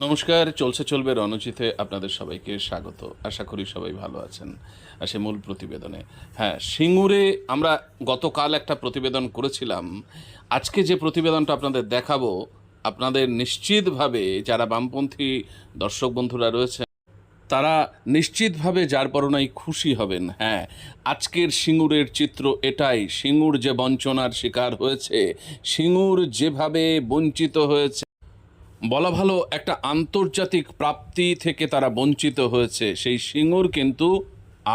নমস্কার, চলছে চলবে রণজিতে আপনাদের সবাইকে স্বাগত। আশা করি সবাই ভালো আছেন। আসে মূল প্রতিবেদনে। হ্যাঁ সিঙ্গুরে আমরা গতকাল একটা প্রতিবেদন করেছিলাম। আজকে যে প্রতিবেদনটা আপনাদের দেখাবো, আপনাদের নিশ্চিতভাবে যারা বামপন্থী দর্শক বন্ধুরা রয়েছে, তারা নিশ্চিতভাবে যার পরনাই খুশি হবেন। হ্যাঁ আজকের সিঙ্গুরের চিত্র এটাই। সিঙ্গুর যে বঞ্চনার শিকার হয়েছে, সিঙ্গুর যেভাবে বঞ্চিত হয়েছে বলা ভালো, একটা আন্তর্জাতিক প্রাপ্তি থেকে তারা বঞ্চিত হয়েছে। সেই সিঙ্গুর কিন্তু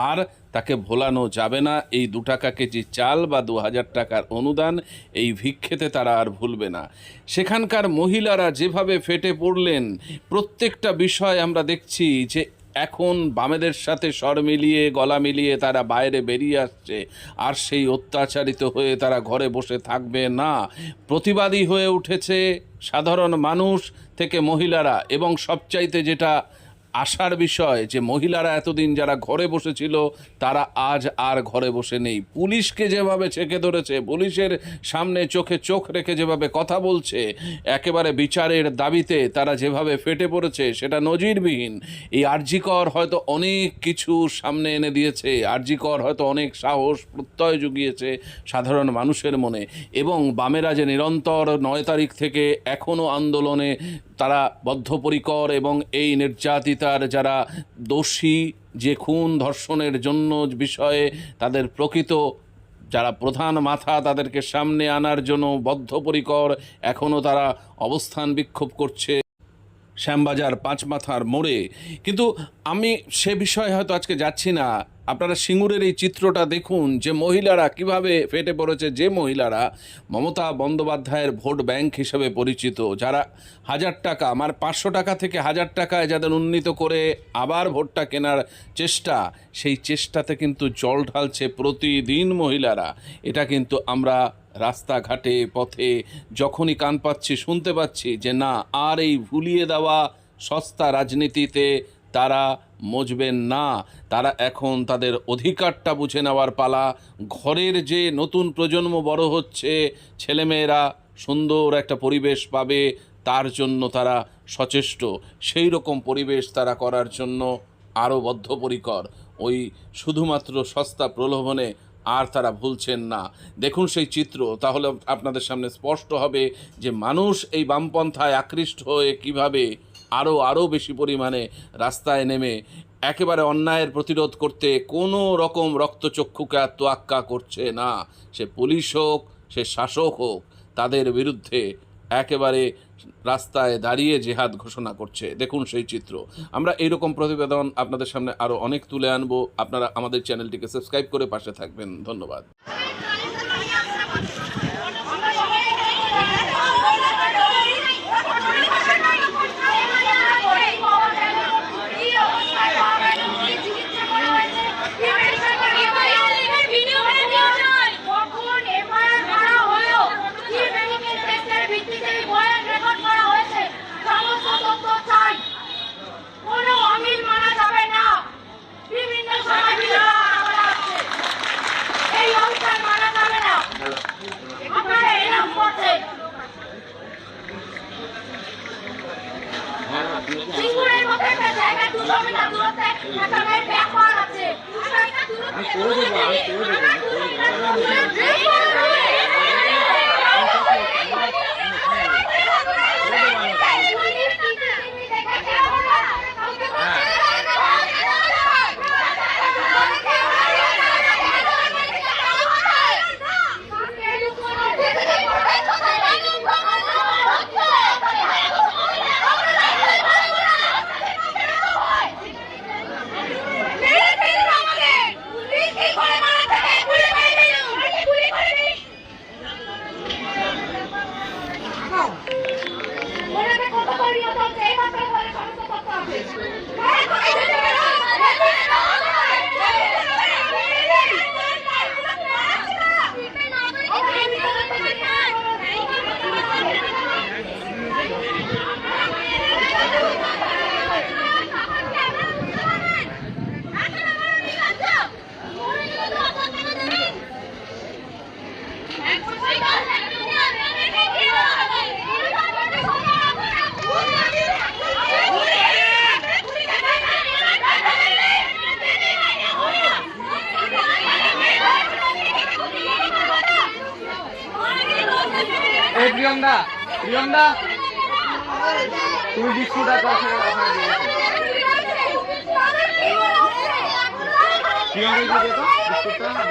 আর তাকে ভোলানো যাবে না। এই দু টাকা কেজি চাল বা দু হাজার টাকার অনুদান এই ভিক্ষেতে তারা আর ভুলবে না। সেখানকার মহিলারা যেভাবে ফেটে পড়লেন, প্রত্যেকটা বিষয় আমরা দেখছি যে এখন বামেদের সাথে স্বর মিলিয়ে, গলা মিলিয়ে তারা বাইরে বেরিয়ে আসছে। আর সেই অত্যাচারিত হয়ে তারা ঘরে বসে থাকবে না। প্রতিবাদী হয়ে উঠেছে সাধারণ মানুষ থেকে মহিলারা এবং সবচাইতে যেটা আশার বিষয় যে মহিলারা এতদিন যারা ঘরে বসেছিল, তারা আজ আর ঘরে বসে নেই। পুলিশকে যেভাবে ছেকে ধরেছে, পুলিশের সামনে চোখে চোখ রেখে যেভাবে কথা বলছে, একেবারে বিচারের দাবিতে তারা যেভাবে ফেটে পড়েছে, সেটা নজিরবিহীন। এই আরজিকর হয়তো অনেক কিছু সামনে এনে দিয়েছে, আরজিকর হয়তো অনেক সাহস, প্রত্যয় জুগিয়েছে সাধারণ মানুষের মনে। এবং বামেরা যে নিরন্তর নয় তারিখ থেকে এখনও আন্দোলনে তারা বদ্ধপরিকর এবং এই নির্যাতিতার যারা দোষী যে খুন ধর্ষণের জন্য বিষয়ে তাদের প্রকৃত, যারা প্রধান মাথা তাদেরকে সামনে আনার জন্য বদ্ধপরিকর এখনও তারা অবস্থান বিক্ষোভ করছে শ্যামবাজার পাঁচ মাথার মোড়ে। কিন্তু আমি সে বিষয়ে হয়তো আজকে যাচ্ছি না। আপনারা সিঙ্গুরের এই চিত্রটা দেখুন যে মহিলারা কীভাবে ফেটে পড়েছে, যে মহিলারা মমতা বন্দ্যোপাধ্যায়ের ভোট ব্যাংক হিসেবে পরিচিত, যারা হাজার টাকা, আমার পাঁচশো টাকা থেকে হাজার টাকায় যাদের উন্নীত করে আবার ভোটটা কেনার চেষ্টা, সেই চেষ্টাতে কিন্তু জল ঢালছে প্রতিদিন মহিলারা। এটা কিন্তু আমরা রাস্তাঘাটে, পথে যখনই কান পাচ্ছি, শুনতে পাচ্ছি যে না, আর এই ভুলিয়ে দেওয়া সস্তা রাজনীতিতে তারা মজবেন না। তারা এখন তাদের অধিকারটা বুঝে নেওয়ার পালা। ঘরের যে নতুন প্রজন্ম বড় হচ্ছে, ছেলেমেয়েরা সুন্দর একটা পরিবেশ পাবে, তার জন্য তারা সচেষ্ট। সেই রকম পরিবেশ তারা করার জন্য আরও বদ্ধপরিকর। ওই শুধুমাত্র সস্তা প্রলোভনে আর তারা ভুলছেন না। দেখুন সেই চিত্র, তাহলে আপনাদের সামনে স্পষ্ট হবে যে মানুষ এই বামপন্থায় আকৃষ্ট হয়ে কীভাবে আরও আরও বেশি পরিমাণে রাস্তায় নেমে একেবারে অন্যায়ের প্রতিরোধ করতে কোনো রকম রক্তচক্ষুকে আর তোয়াক্কা করছে না। সে পুলিশ হোক, সে শাসক হোক, তাদের বিরুদ্ধে একেবারে রাস্তায় দাঁড়িয়ে জেহাদ ঘোষণা করছে। দেখুন সেই চিত্র। আমরা এইরকম প্রতিবেদন আপনাদের সামনে আরও অনেক তুলে আনব। আপনারা আমাদের চ্যানেলটিকে সাবস্ক্রাইব করে পাশে থাকবেন। ধন্যবাদ। Thank you. এই প্রিয়ঙ্কা প্রিয়ঙ্কা। তুমি গেছো প্রিয়ঙ্কা